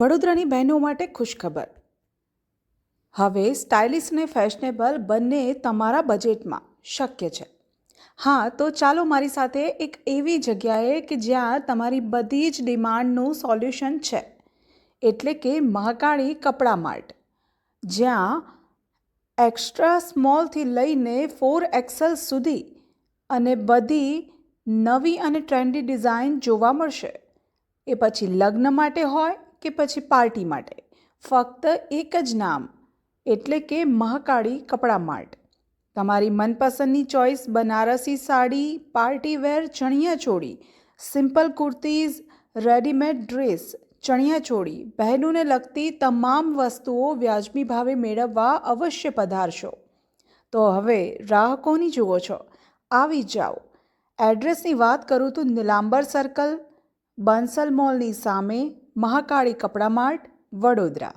વડોદરાની બહેનો માટે ખુશખબર. હવે સ્ટાઇલિશ અને ફેશનેબલ બંને તમારા બજેટમાં શક્ય છે. હા, તો ચાલો મારી સાથે એક એવી જગ્યાએ કે જ્યાં તમારી બધી જ ડિમાન્ડનું સોલ્યુશન છે. એટલે કે મહાકાળી કપડાં માર્ટ. જ્યાં એક્સ્ટ્રા સ્મોલથી લઈને ફોર એક્સેલ સુધી અને બધી નવી અને ટ્રેન્ડી ડિઝાઇન જોવા મળશે. એ પછી લગ્ન માટે હોય કે પછી પાર્ટી માટે? ફક્ત એક જ નામ, એટલે કે મહાકાળી કપડાં માર્ટ. તમારી મનપસંદની choice Banarasi sari, party wear, chaniya choli, simple kurtis, readymade dress, chaniya choli, બહેનોને લગતી તમામ વસ્તુઓ વ્યાજબી ભાવે મેળવવા અવશ્ય પધારશો. તો હવે રાહ કોની જુઓ છો. આવી જાઓ. એડ્રેસની વાત કરું તો નીલાંબર સર્કલ, બંસલ મોલની સામે મહાકાળી કપડા માર્ટ વડોદરા.